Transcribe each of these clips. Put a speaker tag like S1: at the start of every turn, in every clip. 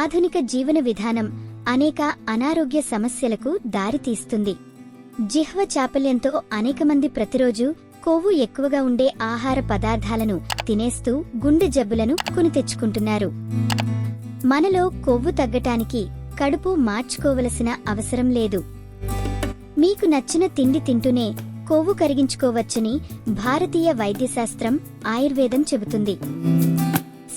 S1: ఆధునిక జీవన విధానం అనేక అనారోగ్య సమస్యలకు దారితీస్తుంది. జిహ్వ చాపల్యంతో అనేక మంది ప్రతిరోజు కొవ్వు ఎక్కువగా ఉండే ఆహార పదార్థాలను తినేస్తూ గుండె జబ్బులను కొని తెచ్చుకుంటున్నారు. మనలో కొవ్వు తగ్గటానికి కడుపు మార్చుకోవలసిన అవసరం లేదు. మీకు నచ్చిన తిండి తింటూనే కొవ్వు కరిగించుకోవచ్చని భారతీయ వైద్యశాస్త్రం ఆయుర్వేదం చెబుతుంది.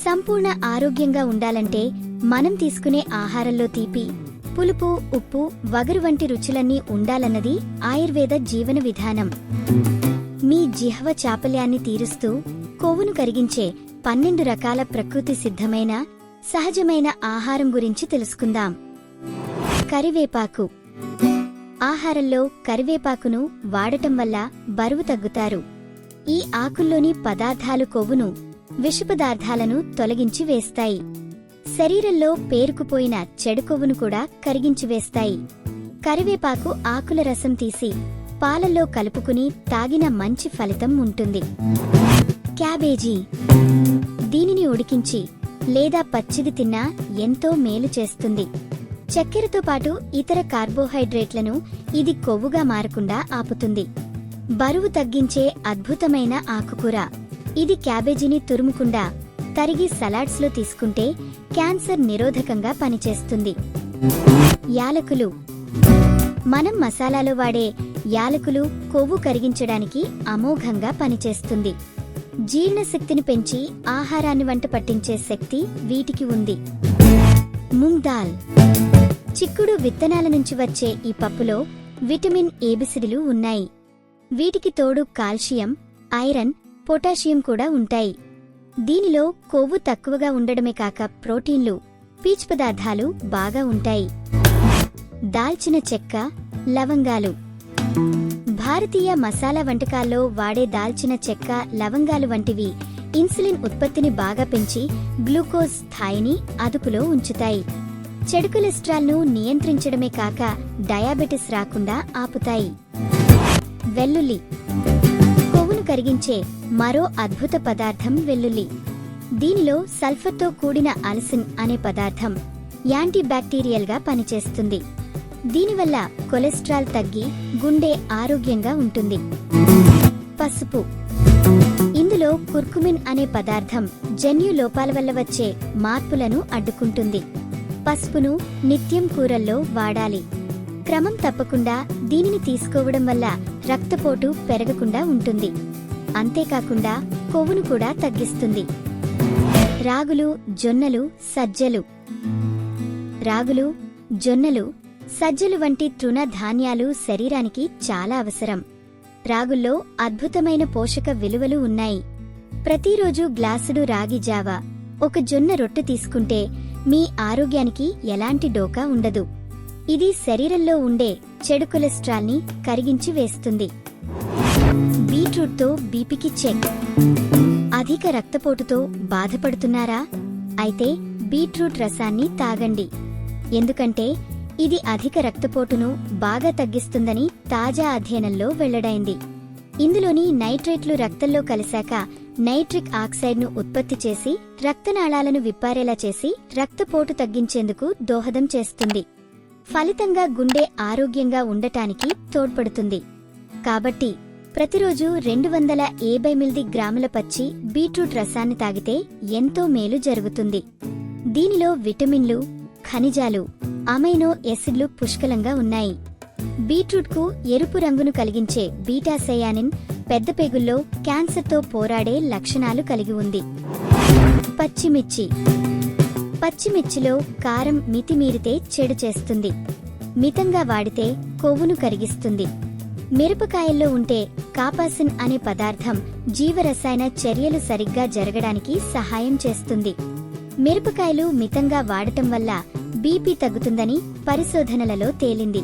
S1: సంపూర్ణ ఆరోగ్యంగా ఉండాలంటే మనం తీసుకునే ఆహారంలో తీపి పులుపు ఉప్పు వగరు వంటి రుచులన్నీ ఉండాలన్నది ఆయుర్వేద జీవన విధానం. మీ జిహ్వ చాపల్యాన్ని తీరుస్తూ కొవ్వును కరిగించే పన్నెండు రకాల ప్రకృతి సిద్ధమైన సహజమైన ఆహారం గురించి తెలుసుకుందాం. కరివేపాకు. ఆహారంలో కరివేపాకును వాడటం వల్ల బరువు తగ్గుతారు. ఈ ఆకుల్లోని పదార్థాలు కొవ్వును విష పదార్థాలను తొలగించి వేస్తాయి. శరీరంలో పేరుకుపోయిన చెడు కొవ్వును కూడా కరిగించి వేస్తాయి. కరివేపాకు ఆకుల రసం తీసి పాలల్లో కలుపుకుని తాగిన మంచి ఫలితం ఉంటుంది. క్యాబేజీ దీనిని ఉడికించి లేదా పచ్చిది తిన్నా ఎంతో మేలు చేస్తుంది. చక్కెరతో పాటు ఇతర కార్బోహైడ్రేట్లను ఇది కొవ్వుగా మారకుండా ఆపుతుంది. బరువు తగ్గించే అద్భుతమైన ఆకుకూర. ఇది క్యాబేజీని తురుముకుండా తరిగి సలాడ్స్లో తీసుకుంటే క్యాన్సర్ నిరోధకంగా పనిచేస్తుంది. యాలకులు. మనం మసాలాలో వాడే యాలకులు కొవ్వు కరిగించడానికి అమోఘంగా పనిచేస్తుంది. జీర్ణశక్తిని పెంచి ఆహారాన్ని వంట పట్టించే శక్తి వీటికి ఉంది. మూంగ్ దాల్. చిక్కుడు విత్తనాల నుంచి వచ్చే ఈ పప్పులో విటమిన్ ఏబిసిడిలు ఉన్నాయి. వీటికి తోడు కాల్షియం ఐరన్ పొటాషియం కూడా ఉంటాయి. దీనిలో కొవ్వు తక్కువగా ఉండడమే కాక ప్రోటీన్లు పీచు పదార్థాలు బాగా ఉంటాయి. దాల్చిన చెక్క లవంగాలు. భారతీయ మసాలా వంటకాల్లో వాడే దాల్చిన చెక్క లవంగాలు వంటివి ఇన్సులిన్ ఉత్పత్తిని బాగా పెంచి గ్లూకోజ్ స్థాయిని అదుపులో ఉంచుతాయి. చెడు కొలెస్ట్రాల్ను నియంత్రించడమే కాక డయాబెటిస్ రాకుండా ఆపుతాయి. వెల్లుల్లి కరిగించే మరో అద్భుత పదార్థం వెల్లుల్లి. దీనిలో సల్ఫర్తో కూడిన అలసిన్ అనే పదార్థం యాంటీ బ్యాక్టీరియల్గా పనిచేస్తుంది. దీనివల్ల కొలెస్ట్రాల్ తగ్గి గుండె ఆరోగ్యంగా ఉంటుంది. పసుపు. ఇందులో కుర్కుమిన్ అనే పదార్థం జన్యు లోపాల వల్ల వచ్చే మార్పులను అడ్డుకుంటుంది. పసుపును నిత్యం కూరల్లో వాడాలి. క్రమం తప్పకుండా దీనిని తీసుకోవడం వల్ల రక్తపోటు పెరగకుండా ఉంటుంది. అంతేకాకుండా కొవ్వును కూడా తగ్గిస్తుంది. రాగులు జొన్నలు సజ్జలు. రాగులు జొన్నలు సజ్జలు వంటి తృణ ధాన్యాలు శరీరానికి చాలా అవసరం. రాగుల్లో అద్భుతమైన పోషక విలువలు ఉన్నాయి. ప్రతిరోజు గ్లాసుడు రాగి జావా ఒక జొన్న రొట్టె తీసుకుంటే మీ ఆరోగ్యానికి ఎలాంటి డోకా ఉండదు. ఇది శరీరంలో ఉండే చెడు కొలెస్ట్రాల్ని కరిగించి వేస్తుంది. బీట్రూట్తో బీపీకి చెక్. అధిక రక్తపోటుతో బాధపడుతున్నారా? అయితే బీట్రూట్ రసాన్ని తాగండి. ఎందుకంటే ఇది అధిక రక్తపోటును బాగా తగ్గిస్తుందని తాజా అధ్యయనంలో వెల్లడైంది. ఇందులోని నైట్రేట్లు రక్తంలో కలిశాక నైట్రిక్ ఆక్సైడ్ను ఉత్పత్తి చేసి రక్తనాళాలను విప్పారేలా చేసి రక్తపోటు తగ్గించేందుకు దోహదం చేస్తుంది. ఫలితంగా గుండె ఆరోగ్యంగా ఉండటానికి తోడ్పడుతుంది. కాబట్టి ప్రతిరోజు రెండు వందల ఏభై మిల్ది గ్రాముల పచ్చి బీట్రూట్ రసాన్ని తాగితే ఎంతో మేలు జరుగుతుంది. దీనిలో విటమిన్లు ఖనిజాలు అమైనో ఎసిడ్లు పుష్కలంగా ఉన్నాయి. బీట్రూట్కు ఎరుపు రంగును కలిగించే బీటాసయానిన్ పెద్ద పేగుల్లో క్యాన్సర్తో పోరాడే లక్షణాలు కలిగి ఉంది. పచ్చిమిర్చి. పచ్చిమిర్చిలో కారం మితిమీరితే చెడు చేస్తుంది. మితంగా వాడితే కొవ్వును కరిగిస్తుంది. మిరపకాయల్లో ఉంటే కాపాసిన్ అనే పదార్థం జీవరసాయన చర్యలు సరిగ్గా జరగడానికి సహాయం చేస్తుంది. మిరపకాయలు మితంగా వాడటం వల్ల బీపీ తగ్గుతుందని పరిశోధనలలో తేలింది.